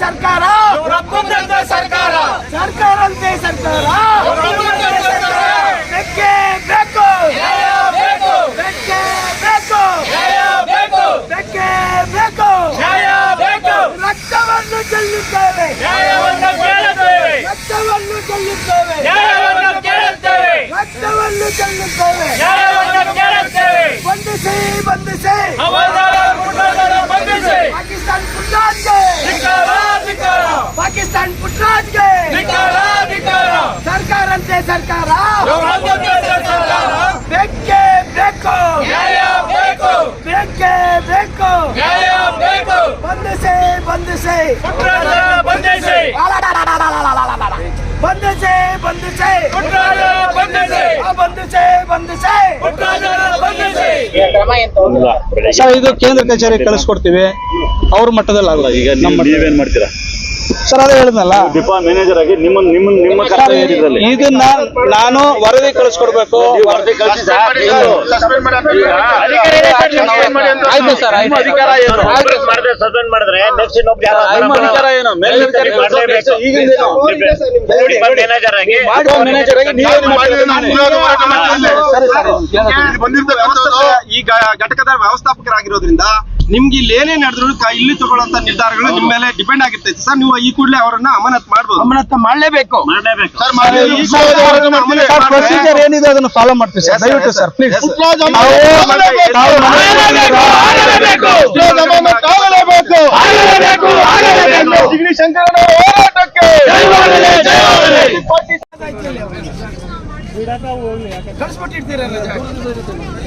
ಸರ್ಕಾರ? ಸರ್ಕಾರ. ಸರ್ಕಾರಂತೆ ಸರ್ಕಾರ? ಬೆಕ್ಕೆ ಸರ್ಕಾರ. ಬೇಕೇ. ಬೇಕು. ನ್ಯಾಯ ಬೇಕು. ಬೇಕೇ. ಬೇಕು. ರಕ್ತವನ್ನು ಚೆಲ್ಲುತ್ತೇವೆ. ನ್ಯಾಯವನ್ನು ಕೇಳುತ್ತೇವೆ. ರಕ್ತವನ್ನು ಚೆಲ್ಲುತ್ತೇವೆ. ರಕ್ತವನ್ನು ಚೆಲ್ಲುತ್ತೇವೆ. ಬಂಧಿಸಿ ಬಂಧಿಸಿ. ಬಂಧಿಸಿ. ಪುಟ್ರಾಜ್ಗೆ ಪಾಕಿಸ್ತಾನ್ ಪುಟ್ರಾಜ್ಗೆ ಸರ್ಕಾರ! ಅಂತೆ ಸರ್ಕಾರ. ಬೇಕೇ ಬೇಕು! ಬೇಕು. ಬೇಕೇ ಬಂಧಿಸಿ ಬಂಧಿಸಿ! ಬಂಧಿಸಿ. ಬಂಧಿಸಿ ಬಂಧಿಸಿ! ಬಂಧಿಸಿ. ಬಂಧಿಸಿ ಬಂಧಿಸಿ! ಸರ್ ಇದು ಕೇಂದ್ರ ಕಚೇರಿ ಕಳಿಸ್ಕೊಡ್ತೀವಿ. ಅವ್ರ ಮಟ್ಟದಲ್ಲಿ ಆಗಲ್ಲ ಈಗ ನಮ್ಮ ನೀವೇನ್ ಮಾಡ್ತೀರಾ? ಸರ್ ಅದೇ ಹೇಳಿದ್ನಲ್ಲ. ಡಿಪಾ ಮ್ಯಾನೇಜರ್ ಆಗಿ ನಿಮ್ಮ ನಿಮ್ಮ ನಿಮ್ಮ ಕರ್ತವ್ಯ ಇದನ್ನ ನಾನು ವರದಿ ಕಳಿಸ್ಕೊಡ್ಬೇಕು. ಆಯ್ತು ಸರ್ ಆಯ್ತು ಅಧಿಕಾರ ಏನು? ಸಸ್ಪೆಂಡ್ ಮಾಡಿದ್ರೆ ನೆಕ್ಸ್ಟ್ ಇನ್ನೊಬ್ಬ ಯಾರೋ ನಿಮ್ಮ ಅಧಿಕಾರ ಏನು? ಮೇಲಧಿಕಾರಿ ಮಾಡ್ಲೇಬೇಕು. ಈಗಿಂದ ಏನು? ಮ್ಯಾನೇಜರ್ ಆಗಿ. ಮ್ಯಾನೇಜರ್ ಆಗಿ ನೀವೇನ್? ಈ ಗ- ಘಟಕದ ವ್ಯವಸ್ಥಾಪಕರಾಗಿರೋದ್ರಿಂದ ನಿಮ್ಗೆ ಇಲ್ಲಿ ಏನೇ ನಡೆದ್ರು ಇಲ್ಲಿ ತಗೊಳ್ಳಂತ ನಿರ್ಧಾರಗಳು ನಿಮ್ ಮೇಲೆ ಡಿಪೆಂಡ್ ಆಗಿರ್ತೈತೆ ಸರ್ ನೀವು ಈ ಕೂಡಲೇ ಅವರನ್ನ ಅಮಾನತ್ ಮಾಡಬಹುದು ಅಮಾನತ್ ಮಾಡಲೇಬೇಕು ಮಾಡ್ಲೇಬೇಕು ಸರ್ ಮಾಡಲೇಬೇಕು ಈ ಕೂಡ್ಲೇ ಸರ್ ಪ್ರೊಸೀಜರ್ ಏನಿದೆ ಅದನ್ನ ಫಾಲೋ ಮಾಡ್ತೀವಿ ಸರ್ ದಯವಿಟ್ಟು ಸರ್ ಪ್ಲೀಸ್ ಶಂಕರಣ್ಣ ಹೋರಾಟಕ್ಕೆ ಕಳಿಸ್ಬಿಟ್ಟಿರ್ತೀರಲ್ಲ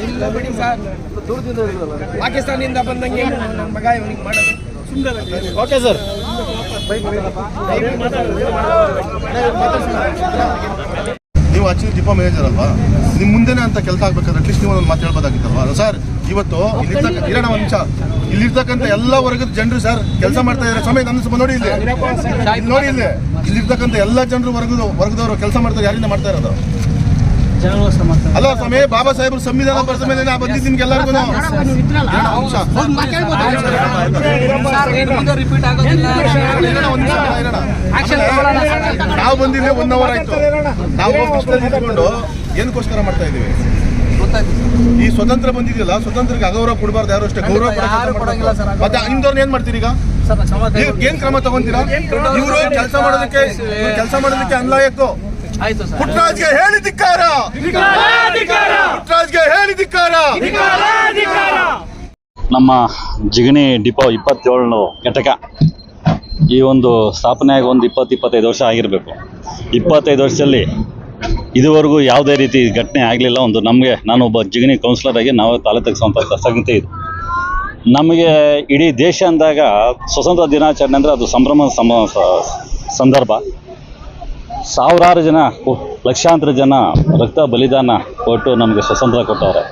ಇಲ್ಲ ಬಿಡಿ ಸರ್. ಪಾಕಿಸ್ತಾನದಿಂದ ಬಂದಂಗೆ ನನ್ನ ಮಗ ಇವನಿಗೆ ಮಾಡೋದು. Okay sir. ನೀವು ಆಕ್ಚುಲಿ ಡಿಪೋ ಮ್ಯಾನೇಜರ್ ಅಲ್ವಾ? ನಿಮ್ ಮುಂದೆನೆ ಅಂತ ಕೆಲಸ ಆಗ್ಬೇಕಾದ್ರೆ ಅಟ್ಲೀಸ್ಟ್ ನೀವು ಒಂದು ಮಾತು ಹೇಳ್ಬೋದಾಗಿತ್ತಲ್ವಾ? ಸರ್ ಇವತ್ತು ಇಲ್ಲಿರ್ತಕ್ಕ ಇರೋಣ ಒಂದು ನಿಮಿಷ. ಇಲ್ಲಿರ್ತಕ್ಕಂಥ ಎಲ್ಲ ವರ್ಗದ ಜನರು ಸರ್ ಕೆಲಸ ಮಾಡ್ತಾ ಇದ್ದಾರೆ ಸಮಯ ನನ್ನ ನೋಡಿ ಇಲ್ಲಿ. ಇಲ್ಲಿ ನೋಡಿ ಇಲ್ಲಿ. ಇಲ್ಲಿರ್ತಕ್ಕಂಥ ಎಲ್ಲ ಜನರು ವರ್ಗದ ವರ್ಗದವರು ಕೆಲಸ ಮಾಡ್ತಾರೆ ಯಾರಿಂದ ಮಾಡ್ತಾ ಇರೋದು? ಅಲ್ಲ ಸ್ವಾಮಿ ಬಾಬಾ ಸಾಹೇಬ್ರು ಸಂವಿಧಾನ ಬರೆದ ಮೇಲೆ ನಾ ಬಂದಿದ್ದು ನಿಮ್ಗೆ ಎಲ್ಲರಿಗೂ ನಾವು ಬಂದಿದ್ದೆ ಒನ್ ಅವರ್ ಆಯ್ತು. ನಾವು ಇಟ್ಕೊಂಡು ಏನಕ್ಕೋಸ್ಕರ ಮಾಡ್ತಾ ಇದೀವಿ ಈ ಸ್ವತಂತ್ರ ಬಂದಿದೆಯಲ್ಲ ಸ್ವತಂತ್ರಕ್ಕೆ ಅಗೌರವ ಕೊಡಬಾರ್ದು ಯಾರು ಅಷ್ಟೇ ಗೌರವ ಮತ್ತೆ ನಿಮ್ದವ್ರನ್ನ ಏನ್ ಮಾಡ್ತೀರಿ ಈಗ? ಏನ್ ಕ್ರಮ ತಗೊಂತೀರಾ? ಇವರು ಕೆಲಸ ಮಾಡೋದಕ್ಕೆ ಕೆಲಸ ಮಾಡೋದಕ್ಕೆ ಅನ್ಲಾಯತ್ತು ಪುಟ್ರಾಜ್ಗೆ ಹೇಳಿದಿಕ್ಕಾರ ಪುಟ್ರಾಜ್ಗೆ ಹೇಳಿದಿಕ್ಕಾರ ನಮ್ಮ ಜಿಗಣಿ ಡಿಪೋ ಇಪ್ಪತ್ತೇಳು ಘಟಕ. ಈ ಒಂದು ಸ್ಥಾಪನೆಯಾಗಿ ಒಂದು ಇಪ್ಪತ್ತು ಇಪ್ಪತ್ತೈದು ವರ್ಷ ಆಗಿರಬೇಕು. ಇಪ್ಪತ್ತೈದು ವರ್ಷದಲ್ಲಿ ಇದುವರೆಗೂ ಯಾವುದೇ ರೀತಿ ಘಟನೆ ಆಗಲಿಲ್ಲ. ಒಂದು ನಮಗೆ ನಾನು ಒಬ್ಬ ಜಿಗಣಿ ಕೌನ್ಸಿಲರ್ ಆಗಿ ನಾವು ತಲೆ ತೆಗೆಸುವಂಥ ಸಂಗತಿ ಇದು. ನಮಗೆ ಇಡೀ ದೇಶ ಅಂದಾಗ ಸ್ವತಂತ್ರ ದಿನಾಚರಣೆ ಅಂದರೆ ಅದು ಸಂಭ್ರಮ ಸಂದರ್ಭ. ಸಾವಿರಾರು ಜನ ಲಕ್ಷಾಂತರ ಜನ ರಕ್ತ ಬಲಿದಾನ ಕೊಟ್ಟು ನಮಗೆ ಸ್ವತಂತ್ರ ಕೊಟ್ಟವ್ರೆ.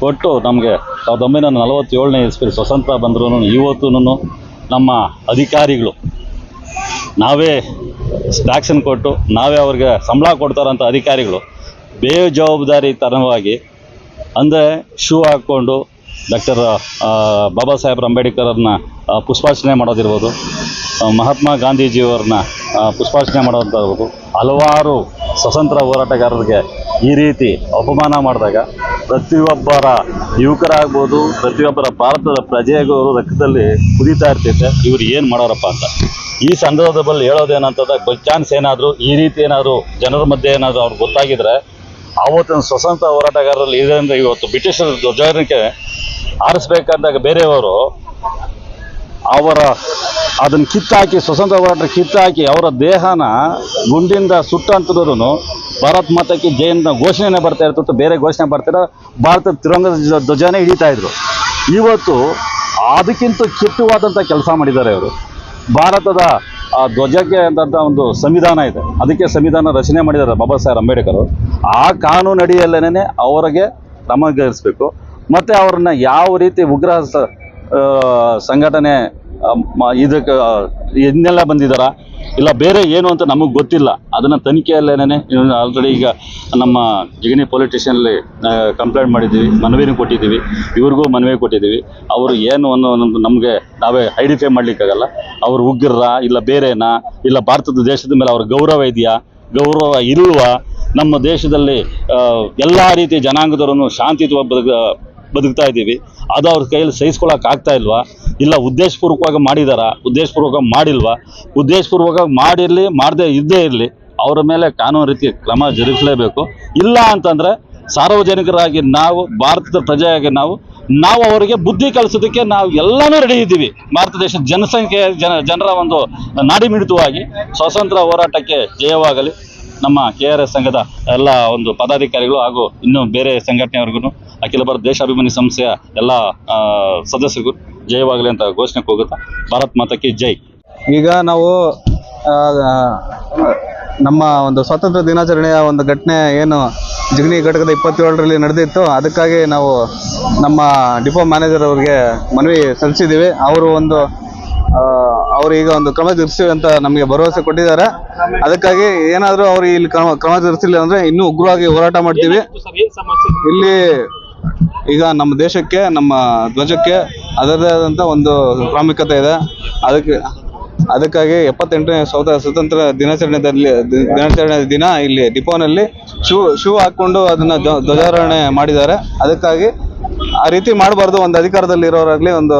ಕೊಟ್ಟು ನಮಗೆ ಸಾವಿರದ ಒಂಬೈನೂರ ನಲವತ್ತೇಳನೇ ಇಸ್ವಿ ಸ್ವತಂತ್ರ ಬಂದ್ರೂ ಇವತ್ತೂ ನಮ್ಮ ಅಧಿಕಾರಿಗಳು ನಾವೇ ಸ್ಟ್ಯಾಕ್ಷನ್ ಕೊಟ್ಟು, ನಾವೇ ಅವ್ರಿಗೆ ಸಂಬಳ ಕೊಡ್ತಾರಂಥ ಅಧಿಕಾರಿಗಳು ಬೇಜವಾಬ್ದಾರಿತನವಾಗಿ ಅಂದರೆ ಶೂ ಹಾಕ್ಕೊಂಡು ಡಾಕ್ಟರ್ ಬಾಬಾ ಸಾಹೇಬ್ ಅಂಬೇಡ್ಕರ್ ಆ, ಪುಷ್ಪಾರ್ಚನೆ ಮಾಡೋದಿರ್ಬೋದು. ಮಹಾತ್ಮ ಗಾಂಧೀಜಿಯವ್ರನ್ನ ಪುಷ್ಪಾರ್ಚನೆ ಮಾಡೋದಿರ್ಬೋದು ಹಲವಾರು ಸ್ವತಂತ್ರ ಹೋರಾಟಗಾರರಿಗೆ ಈ ರೀತಿ ಅಪಮಾನ ಮಾಡಿದಾಗ ಪ್ರತಿಯೊಬ್ಬರ ಯುವಕರಾಗ್ಬೋದು ಪ್ರತಿಯೊಬ್ಬರ ಭಾರತದ ಪ್ರಜೆಗೂ ರಕ್ತದಲ್ಲಿ ಕುದೀತಾ ಇರ್ತೈತೆ ಇವ್ರು ಏನು ಮಾಡೋರಪ್ಪ ಅಂತ. ಈ ಸಂದರ್ಭದಲ್ಲಿ ಹೇಳೋದೇನಂತಂದ್ರೆ ಬೈ ಚಾನ್ಸ್ ಏನಾದರೂ ಈ ರೀತಿ ಏನಾದರೂ ಜನರ ಮಧ್ಯೆ ಏನಾದರೂ ಅವ್ರಿಗೆ ಗೊತ್ತಾಗಿದ್ರೆ ಆವತ್ತಿನ ಸ್ವತಂತ್ರ ಹೋರಾಟಗಾರರಲ್ಲಿ ಇದರಿಂದ ಇವತ್ತು ಬ್ರಿಟಿಷರ ಧ್ವಜಕ್ಕೆ ಆರಿಸ್ಬೇಕಂದಾಗ ಬೇರೆಯವರು ಅವರ ಅದನ್ನ ಕಿತ್ತಾಕಿ, ಸ್ವತಂತ್ರ ಹೋರಾಟ ಕಿತ್ತಾಕಿ ಅವರ ದೇಹನ ಗುಂಡಿಂದ ಸುಟ್ಟಂತರೂ ಭಾರತ್ ಮಾತಕ್ಕೆ ಜೈನ ಘೋಷಣೆನೇ ಬರ್ತಾ ಇರ್ತಿತ್ತು ಬೇರೆ ಘೋಷಣೆ ಬರ್ತಿರ ಭಾರತದ ತಿರಂಗ ಧ್ವಜ- ಧ್ವಜನೇ ಹಿಡಿತಾ ಇದ್ರು. ಇವತ್ತು ಅದಕ್ಕಿಂತ ಕೆಟ್ಟವಾದಂಥ ಕೆಲಸ ಮಾಡಿದ್ದಾರೆ ಅವರು ಭಾರತದ ಧ್ವಜಕ್ಕೆ ಅಂತ ಒಂದು ಸಂವಿಧಾನ ಇದೆ. ಅದಕ್ಕೆ ಸಂವಿಧಾನ ರಚನೆ ಮಾಡಿದ್ದಾರೆ ಬಾಬಾ ಸಾಹೇಬ್ ಅಂಬೇಡ್ಕರ್ ಆ ಕಾನೂನು ಅಡಿಯಲ್ಲೇನೆ ಅವರಿಗೆ ಕ್ರಮಗರಿಸಬೇಕು ಮತ್ತು ಅವ್ರನ್ನ ಯಾವ ರೀತಿ ಉಗ್ರ ಸಂಘಟನೆ ಇದಕ್ಕೆ ಇದನ್ನೆಲ್ಲ ಬಂದಿದ್ದಾರ? ಇಲ್ಲ ಬೇರೆ ಏನು ಅಂತ ನಮಗೆ ಗೊತ್ತಿಲ್ಲ. ಅದನ್ನು ತನಿಖೆಯಲ್ಲೇನೆ ಆಲ್ರೆಡಿ ಈಗ ನಮ್ಮ ಜಿಗಣಿ ಪೊಲೀಸ್ ಸ್ಟೇಷನಲ್ಲಿ ಕಂಪ್ಲೇಂಟ್ ಮಾಡಿದ್ದೀವಿ, ಮನವಿನೂ ಕೊಟ್ಟಿದ್ದೀವಿ, ಇವ್ರಿಗೂ ಮನವಿ ಕೊಟ್ಟಿದ್ದೀವಿ. ಅವರು ಏನು ಅನ್ನೋ ನಮಗೆ ನಾವೇ ಐಡೆಂಟಿಫೈ ಮಾಡಲಿಕ್ಕಾಗಲ್ಲ. ಅವರು ಉಗ್ರರ, ಇಲ್ಲ ಬೇರೆನಾ, ಇಲ್ಲ ಭಾರತದ ದೇಶದ ಮೇಲೆ ಅವ್ರ ಗೌರವ ಇದೆಯಾ? ಗೌರವ ಇಲ್ವಾ? ನಮ್ಮ ದೇಶದಲ್ಲಿ ಎಲ್ಲ ರೀತಿಯ ಜನಾಂಗದವರನ್ನು ಬದುಕ ಬದುಕ್ತಾ ಇದ್ದೀವಿ. ಅದು ಅವ್ರ ಕೈಯಲ್ಲಿ ಸಹಿಸ್ಕೊಳಕ್ಕೆ ಆಗ್ತಾ ಇಲ್ವಾ? ಇಲ್ಲ ಉದ್ದೇಶಪೂರ್ವಕವಾಗಿ ಮಾಡಿದಾರ? ಉದ್ದೇಶಪೂರ್ವಕವಾಗಿ ಮಾಡಿಲ್ವಾ? ಉದ್ದೇಶಪೂರ್ವಕವಾಗಿ ಮಾಡಿರಲಿ, ಮಾಡದೇ ಇದ್ದೇ ಇರಲಿ, ಅವರ ಮೇಲೆ ಕಾನೂನು ರೀತಿ ಕ್ರಮ ಜರುಗಿಸಲೇಬೇಕು. ಇಲ್ಲ ಅಂತಂದರೆ ಸಾರ್ವಜನಿಕರಾಗಿ ನಾವು, ಭಾರತದ ಪ್ರಜೆಯಾಗಿ ನಾವು ನಾವು ಅವರಿಗೆ ಬುದ್ಧಿ ಕಲಿಸೋದಕ್ಕೆ ನಾವು ಎಲ್ಲನೂ ರೆಡಿ ಇದ್ದೀವಿ. ಭಾರತ ದೇಶದ ಜನಸಂಖ್ಯೆ, ಜನ, ಜನರ ಒಂದು ನಾಡಿಮಿಡಿತವಾಗಿ ಸ್ವಾತಂತ್ರ್ಯ ಹೋರಾಟಕ್ಕೆ ಜಯವಾಗಲಿ. ನಮ್ಮ ಕೆ ಆರ್ ಎಸ್ ಸಂಘದ ಎಲ್ಲ ಒಂದು ಪದಾಧಿಕಾರಿಗಳು ಹಾಗೂ ಇನ್ನೂ ಬೇರೆ ಸಂಘಟನೆಯವರೆಗೂ ಅಖಿಲ ಭಾರತ ದೇಶಾಭಿಮಾನಿ ಸಂಸ್ಥೆಯ ಎಲ್ಲ ಸದಸ್ಯರಿಗೂ ಜಯವಾಗಲಿ ಅಂತ ಘೋಷಣೆ ಹೋಗುತ್ತಾ ಭಾರತ್ ಮಾತಕ್ಕೆ ಜೈ. ಈಗ ನಾವು ಆ, ನಮ್ಮ ಒಂದು ಸ್ವಾತಂತ್ರ್ಯ ದಿನಾಚರಣೆಯ ಒಂದು ಘಟನೆ ಏನು ಜಿಗಣಿ ಘಟಕದ ಇಪ್ಪತ್ತೇಳರಲ್ಲಿ ನಡೆದಿತ್ತು ಅದಕ್ಕಾಗಿ ನಾವು ನಮ್ಮ ಡಿಪೋ ಮ್ಯಾನೇಜರ್ ಅವರಿಗೆ ಮನವಿ ಸಲ್ಲಿಸಿದ್ದೀವಿ. ಅವರು ಒಂದು ಅವರು ಈಗ ಒಂದು ಕ್ರಮ ಜರುಗಿಸ್ತೀವಿ ಅಂತ ನಮಗೆ ಭರವಸೆ ಕೊಟ್ಟಿದ್ದಾರೆ. ಅದಕ್ಕಾಗಿ ಏನಾದರೂ ಅವರು ಇಲ್ಲಿ ಕ್ರಮ ಕ್ರಮ ಜರುಗಿಸಿಲ್ಲ ಅಂದರೆ ಇನ್ನೂ ಉಗ್ರವಾಗಿ ಹೋರಾಟ ಮಾಡ್ತೀವಿ. ಇಲ್ಲಿ ಈಗ ನಮ್ಮ ದೇಶಕ್ಕೆ, ನಮ್ಮ ಧ್ವಜಕ್ಕೆ ಅದರದೇ ಆದಂಥ ಒಂದು ಪ್ರಾಮುಖ್ಯತೆ ಇದೆ. ಅದಕ್ಕೆ, ಅದಕ್ಕಾಗಿ ಎಪ್ಪತ್ತೆಂಟನೇ ಸ್ವತಃ ಸ್ವತಂತ್ರ ದಿನಾಚರಣೆದಲ್ಲಿ ದಿನಾಚರಣೆ ದಿನ ಇಲ್ಲಿ ಡಿಪೋನಲ್ಲಿ ಶೂ ಶೂ ಹಾಕ್ಕೊಂಡು ಅದನ್ನ ಧ್ವ- ಧ್ವಜಾರೋಹಣೆ ಮಾಡಿದ್ದಾರೆ. ಅದಕ್ಕಾಗಿ ಆ ರೀತಿ ಮಾಡಬಾರ್ದು. ಒಂದು ಅಧಿಕಾರದಲ್ಲಿ ಇರೋರಾಗ್ಲಿ ಒಂದು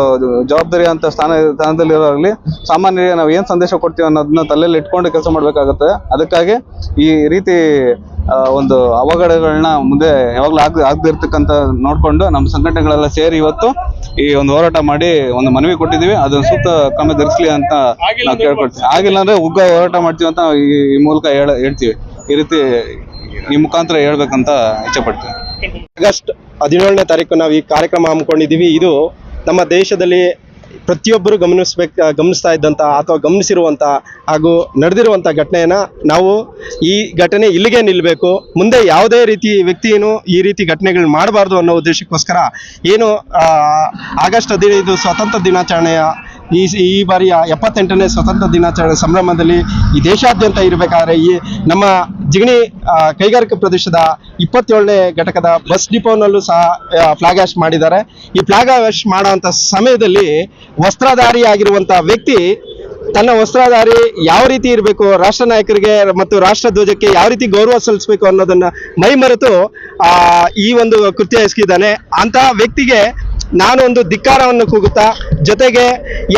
ಜವಾಬ್ದಾರಿ ಅಂತ ಸ್ಥಾನ ಸ್ಥಾನದಲ್ಲಿರೋರಾಗ್ಲಿ ಸಾಮಾನ್ಯರಿಗೆ ನಾವು ಏನು ಸಂದೇಶ ಕೊಡ್ತೀವಿ ಅನ್ನೋದನ್ನ ತಲೆಯಲ್ಲಿ ಇಟ್ಕೊಂಡು ಕೆಲಸ ಮಾಡಬೇಕಾಗುತ್ತೆ. ಅದಕ್ಕಾಗಿ ಈ ರೀತಿ ಒಂದು ಅವಘಡಗಳನ್ನ ಮುಂದೆ ಯಾವಾಗಲೂ ಆಗ್ ಆಗದಿರ್ತಕ್ಕಂಥ ನೋಡಿಕೊಂಡು ನಮ್ಮ ಸಂಘಟನೆಗಳೆಲ್ಲ ಸೇರಿ ಇವತ್ತು ಈ ಒಂದು ಹೋರಾಟ ಮಾಡಿ ಒಂದು ಮನವಿ ಕೊಟ್ಟಿದ್ದೀವಿ. ಅದನ್ನ ಸೂಕ್ತ ಕ್ರಮ ಧರಿಸಲಿ ಅಂತ ನಾವು ಕೇಳ್ಕೊಡ್ತೀವಿ ಆಗಿಲ್ಲ ಅಂದ್ರೆ ಉಗ್ರ ಹೋರಾಟ ಮಾಡ್ತೀವಿ ಅಂತ ಈ ಈ ಮೂಲಕ ಹೇಳ ಹೇಳ್ತೀವಿ. ಈ ರೀತಿ ಈ ಮುಖಾಂತರ ಹೇಳ್ಬೇಕಂತ ಇಚ್ಛೆ ಪಡ್ತೀವಿ ಆಗಸ್ಟ್ ಹದಿನೇಳನೇ ತಾರೀಕು ನಾವು ಈ ಕಾರ್ಯಕ್ರಮ ಹಮ್ಮಿಕೊಂಡಿದ್ದೀವಿ. ಇದು ನಮ್ಮ ದೇಶದಲ್ಲಿ ಪ್ರತಿಯೊಬ್ಬರು ಗಮನಿಸ್ಬೇಕು, ಗಮನಿಸ್ತಾ ಇದ್ದಂಥ ಅಥವಾ ಗಮನಿಸಿರುವಂಥ ಹಾಗೂ ನಡೆದಿರುವಂಥ ಘಟನೆಯನ್ನು ನಾವು ಈ ಘಟನೆ ಇಲ್ಲಿಗೆ ನಿಲ್ಲಬೇಕು ಮುಂದೆ ಯಾವುದೇ ರೀತಿ ವ್ಯಕ್ತಿಯನ್ನು ಈ ರೀತಿ ಘಟನೆಗಳನ್ನ ಮಾಡಬಾರ್ದು ಅನ್ನೋ ಉದ್ದೇಶಕ್ಕೋಸ್ಕರ ಏನು ಆಗಸ್ಟ್ ಹದಿನೈದು ಸ್ವಾತಂತ್ರ್ಯ ದಿನಾಚರಣೆಯ ಈ ಈ ಬಾರಿಯ ಎಪ್ಪತ್ತೆಂಟನೇ ಸ್ವತಂತ್ರ ದಿನಾಚರಣೆ ಸಂಭ್ರಮದಲ್ಲಿ ಈ ದೇಶಾದ್ಯಂತ ಇರಬೇಕಾದ್ರೆ ಈ ನಮ್ಮ ಜಿಗಣಿ ಕೈಗಾರಿಕಾ ಪ್ರದೇಶದ ಇಪ್ಪತ್ತೇಳನೇ ಘಟಕದ ಬಸ್ ಡಿಪೋನಲ್ಲೂ ಸಹ ಫ್ಲಾಗ್ ಆಶ್ ಮಾಡಿದ್ದಾರೆ. ಈ ಫ್ಲಾಗ್ ಆಶ್ ಮಾಡುವಂಥ ಸಮಯದಲ್ಲಿ ವಸ್ತ್ರಧಾರಿ ಆಗಿರುವಂಥ ವ್ಯಕ್ತಿ ತನ್ನ ವಸ್ತ್ರಧಾರಿ ಯಾವ ರೀತಿ ಇರಬೇಕು, ರಾಷ್ಟ್ರ ನಾಯಕರಿಗೆ ಮತ್ತು ರಾಷ್ಟ್ರ ಧ್ವಜಕ್ಕೆ ಯಾವ ರೀತಿ ಗೌರವ ಸಲ್ಲಿಸಬೇಕು ಅನ್ನೋದನ್ನ ಮೈ ಮರೆತು ಈ ಒಂದು ಕೃತ್ಯ ಎಸಗಿದ್ದಾನೆ. ಅಂತಹ ವ್ಯಕ್ತಿಗೆ ನಾನು ಒಂದು ಧಿಕ್ಕಾರವನ್ನು ಕೂಗುತ್ತಾ ಜೊತೆಗೆ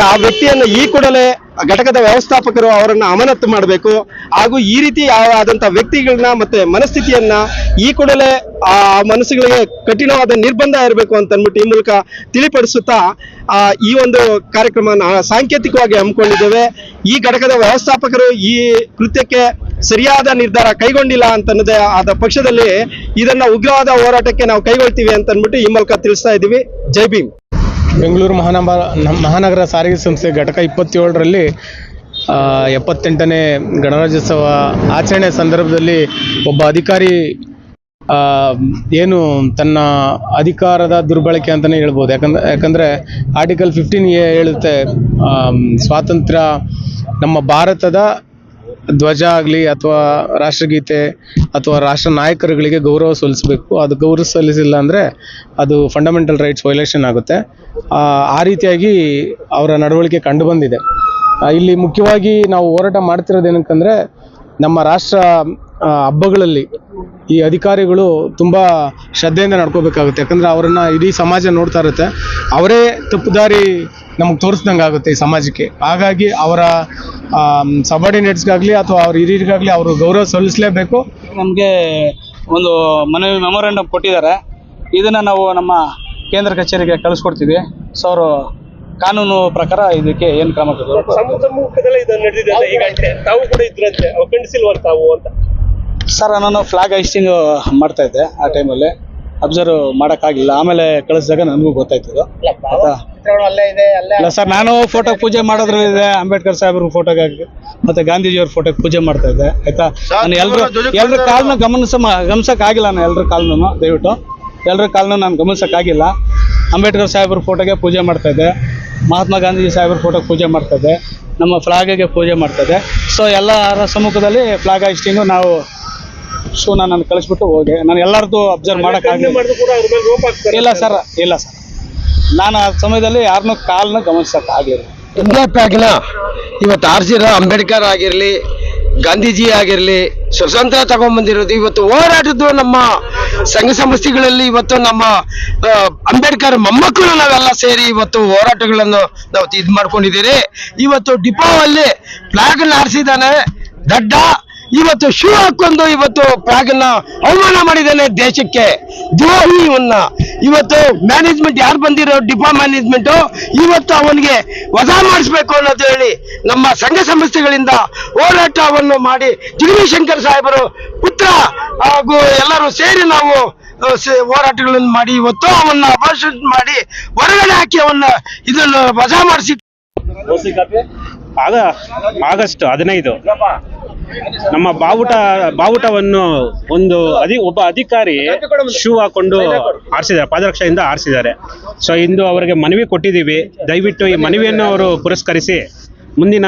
ಆ ವ್ಯಕ್ತಿಯನ್ನು ಈ ಕೂಡಲೇ ಘಟಕದ ವ್ಯವಸ್ಥಾಪಕರು ಅವರನ್ನು ಅಮಾನತು ಮಾಡಬೇಕು. ಹಾಗೂ ಈ ರೀತಿ ಆದಂಥ ವ್ಯಕ್ತಿಗಳನ್ನ ಮತ್ತೆ ಮನಸ್ಥಿತಿಯನ್ನ ಈ ಕೂಡಲೇ ಆ ಮನಸ್ಸುಗಳಿಗೆ ಕಠಿಣವಾದ ನಿರ್ಬಂಧ ಇರಬೇಕು ಅಂತ ಅಂದ್ಬಿಟ್ಟು ಈ ಮೂಲಕ ತಿಳಿಪಡಿಸುತ್ತಾ ಈ ಒಂದು ಕಾರ್ಯಕ್ರಮ ಸಾಂಕೇತಿಕವಾಗಿ ಹಮ್ಮಿಕೊಂಡಿದ್ದೇವೆ. ಈ ಘಟಕದ ವ್ಯವಸ್ಥಾಪಕರು ಈ ಕೃತ್ಯಕ್ಕೆ ಸರಿಯಾದ ನಿರ್ಧಾರ ಕೈಗೊಂಡಿಲ್ಲ ಅಂತನ್ನೋದೇ ಆದ ಪಕ್ಷದಲ್ಲಿ ಇದನ್ನ ಉಗ್ರವಾದ ಹೋರಾಟಕ್ಕೆ ನಾವು ಕೈಗೊಳ್ತೀವಿ ಅಂತ ಅಂದ್ಬಿಟ್ಟು ಈ ಮೂಲಕ ತಿಳಿಸ್ತಾ ಇದ್ದೀವಿ. ಜೈ ಭೀಮ್. ಬೆಂಗಳೂರು ಮಹಾನಗರ ಮಹಾನಗರ ಸಾರಿಗೆ ಸಂಸ್ಥೆ ಘಟಕ ಇಪ್ಪತ್ತೇಳರಲ್ಲಿ ಎಪ್ಪತ್ತೆಂಟನೇ ಗಣರಾಜ್ಯೋತ್ಸವ ಆಚರಣೆ ಸಂದರ್ಭದಲ್ಲಿ ಒಬ್ಬ ಅಧಿಕಾರಿ ಏನು ತನ್ನ ಅಧಿಕಾರದ ದುರ್ಬಳಕೆ ಅಂತಲೇ ಹೇಳ್ಬೋದು. ಯಾಕಂದ್ರೆ ಯಾಕಂದರೆ ಆರ್ಟಿಕಲ್ ಫಿಫ್ಟೀನ್ ಎ ಹೇಳುತ್ತೆ ಸ್ವಾತಂತ್ರ್ಯ ನಮ್ಮ ಭಾರತದ ಧ್ವಜ ಆಗಲಿ ಅಥವಾ ರಾಷ್ಟ್ರಗೀತೆ ಅಥವಾ ರಾಷ್ಟ್ರ ನಾಯಕರುಗಳಿಗೆ ಗೌರವ ಸಲ್ಲಿಸಬೇಕು. ಅದು ಗೌರವ ಸಲ್ಲಿಸಿಲ್ಲ ಅಂದರೆ ಅದು ಫಂಡಮೆಂಟಲ್ ರೈಟ್ಸ್ ವೈಲೇಷನ್ ಆಗುತ್ತೆ. ಆ, ರೀತಿಯಾಗಿ ಅವರ ನಡವಳಿಕೆ ಕಂಡು ಬಂದಿದೆ. ಇಲ್ಲಿ ಮುಖ್ಯವಾಗಿ ನಾವು ಹೋರಾಟ ಮಾಡ್ತಿರೋದು ಏನಕ್ಕಂದರೆ ನಮ್ಮ ರಾಷ್ಟ್ರ ಹಬ್ಬಗಳಲ್ಲಿ ಈ ಅಧಿಕಾರಿಗಳು ತುಂಬ ಶ್ರದ್ಧೆಯಿಂದ ನಡ್ಕೋಬೇಕಾಗುತ್ತೆ. ಯಾಕಂದರೆ ಅವರನ್ನು ಇಡೀ ಸಮಾಜ ನೋಡ್ತಾ ಇರುತ್ತೆ. ಅವರೇ ತಪ್ಪು ದಾರಿ ನಮಗೆ ತೋರಿಸ್ದಂಗೆ ಆಗುತ್ತೆ ಈ ಸಮಾಜಕ್ಕೆ. ಹಾಗಾಗಿ ಅವರ ಸಬಾರ್ಡಿನೇಟ್ಸ್ಗಾಗಲಿ ಅಥವಾ ಅವ್ರ ಹಿರಿಯರಿಗಾಗಲಿ ಅವರು ಗೌರವ ಸಲ್ಲಿಸಲೇಬೇಕು. ನಮಗೆ ಒಂದು ಮನವಿ ಮೆಮೊರಂಡಮ್ ಕೊಟ್ಟಿದ್ದಾರೆ. ಇದನ್ನು ನಾವು ನಮ್ಮ ಕೇಂದ್ರ ಕಚೇರಿಗೆ ಕಳಿಸ್ಕೊಡ್ತೀವಿ. ಸೊ ಅವರು ಕಾನೂನು ಪ್ರಕಾರ ಇದಕ್ಕೆ ಏನು ಕ್ರಮ ಸರ್ ನಾನು ಫ್ಲಾಗ್ ಹೈಸ್ಟಿಂಗ್ ಮಾಡ್ತಾ ಇದ್ದೆ ಆ ಟೈಮಲ್ಲಿ ಅಬ್ಸರ್ವ್ ಮಾಡೋಕ್ಕಾಗಿಲ್ಲ. ಆಮೇಲೆ ಕಳಿಸಿದಾಗ ನನಗೂ ಗೊತ್ತಾಯ್ತದು ಅದು ಇಲ್ಲ ಸರ್ ನಾನು ಫೋಟೋ ಪೂಜೆ ಮಾಡೋದ್ರಲ್ಲಿದೆ ಅಂಬೇಡ್ಕರ್ ಸಾಹೇಬ್ರ ಫೋಟೋಗೆ ಮತ್ತೆ ಗಾಂಧೀಜಿಯವ್ರ ಫೋಟೋಗೆ ಪೂಜೆ ಮಾಡ್ತಾ ಇದ್ದೆ. ಆಯ್ತಾ? ನಾನು ಎಲ್ರು ಎಲ್ರ ಕಾಲ್ನ ಗಮನಿಸ ಗಮನಿಸೋಕ್ಕಾಗಿಲ್ಲ ನಾನು ಎಲ್ರ ಕಾಲ್ನು. ದಯವಿಟ್ಟು. ಎಲ್ರ ಕಾಲನ್ನು ನಾನು ಗಮನಿಸಕ್ಕಾಗಿಲ್ಲ. ಅಂಬೇಡ್ಕರ್ ಸಾಹೇಬ್ರ ಫೋಟೋಗೆ ಪೂಜೆ ಮಾಡ್ತಾ ಇದ್ದೆ. ಮಹಾತ್ಮ ಗಾಂಧೀಜಿ ಸಾಹೇಬ್ರ ಫೋಟೋಗೆ ಪೂಜೆ ಮಾಡ್ತಾ ಇದ್ದೆ. ನಮ್ಮ ಫ್ಲಾಗಿಗೆ ಪೂಜೆ ಮಾಡ್ತಾ ಇದ್ದೆ. ಸೊ ಎಲ್ಲರ ಸಮ್ಮುಖದಲ್ಲಿ ಫ್ಲಾಗ್ ಹಾಸ್ಟಿಂಗು ನಾವು ಶೂನ ನಾನು ಕಳಿಸ್ಬಿಟ್ಟು ಹೋಗಿ ನಾನು ಎಲ್ಲರದ್ದು ಅಬ್ಸರ್ವ್ ಮಾಡೋಕ್ಕಾಗಲಿಲ್ಲ. ಇಲ್ಲ ಸರ್ ಇಲ್ಲ ಸರ್. ನಾನು ಆ ಸಮಯದಲ್ಲಿ ಯಾರನ್ನೂ ಕಾಲನ್ನ ಗಮನಿಸೋಕ್ಕಾಗಲಿಲ್ಲ ಇಂಡಿಯಾ ಪ್ಯಾಕ್ನ ಇವತ್ತು ರಾವ್ ಅಂಬೇಡ್ಕರ್ ಆಗಿರಲಿ ಗಾಂಧೀಜಿ ಆಗಿರಲಿ ಸ್ವತಂತ್ರ ತಗೊಂಡ್ಬಂದಿರೋದು ಇವತ್ತು ಹೋರಾಟದ್ದು ನಮ್ಮ ಸಂಘ ಸಂಸ್ಥೆಗಳಲ್ಲಿ ಇವತ್ತು ನಮ್ಮ ಅಂಬೇಡ್ಕರ್ ಮೊಮ್ಮಕ್ಕಳು ನಾವೆಲ್ಲ ಸೇರಿ ಇವತ್ತು ಹೋರಾಟಗಳನ್ನು ನಾವು ಇದು ಮಾಡ್ಕೊಂಡಿದ್ದೀರಿ ಇವತ್ತು ಡಿಪೋವಲ್ಲಿ ಫ್ಲಾಗ್ ಆರಿಸಿದ್ದಾನೆ ದಡ್ಡ ಇವತ್ತು ಶೂ ಹಾಕೊಂಡು ಇವತ್ತು ಪ್ರಾಗನ್ನ ಅವಮಾನ ಮಾಡಿದ್ದಾನೆ ದೇಶಕ್ಕೆ. ದ್ರೋಹಿ ಇವನ್ನ ಇವತ್ತು ಮ್ಯಾನೇಜ್ಮೆಂಟ್ ಯಾರು ಬಂದಿರೋ ಡಿಪಾ ಮ್ಯಾನೇಜ್ಮೆಂಟು ಇವತ್ತು ಅವನಿಗೆ ವಜಾ ಮಾಡಿಸ್ಬೇಕು ಅನ್ನೋದು ಹೇಳಿ ನಮ್ಮ ಸಂಘ ಸಂಸ್ಥೆಗಳಿಂದ ಹೋರಾಟವನ್ನು ಮಾಡಿ ಜಗದೀಶಂಕರ್ ಸಾಹೇಬರು ಪುತ್ರ ಹಾಗೂ ಎಲ್ಲರೂ ಸೇರಿ ನಾವು ಹೋರಾಟಗಳನ್ನು ಮಾಡಿ ಇವತ್ತು ಅವನ್ನ ಅಪೋಸಿಟ್ ಮಾಡಿ ಹೊರಗಡೆ ಹಾಕಿ ಅವನ್ನ ಇದನ್ನು ವಜಾ ಮಾಡಿಸಿ ಆಗ, ಆಗಸ್ಟ್ ಹದಿನೈದು. ನಮ್ಮ ಬಾವುಟ, ಬಾವುಟವನ್ನು ಒಂದು ಅಧಿ, ಒಬ್ಬ ಅಧಿಕಾರಿ ಶೂ ಹಾಕೊಂಡು ಆರಿಸಿದ್ದಾರೆ, ಪಾದರಕ್ಷೆಯಿಂದ ಆರಿಸಿದ್ದಾರೆ. ಸೊ ಇಂದು ಅವರಿಗೆ ಮನವಿ ಕೊಟ್ಟಿದ್ದೀವಿ. ದಯವಿಟ್ಟು ಈ ಮನವಿಯನ್ನು ಅವರು ಪುರಸ್ಕರಿಸಿ. ಮುಂದಿನ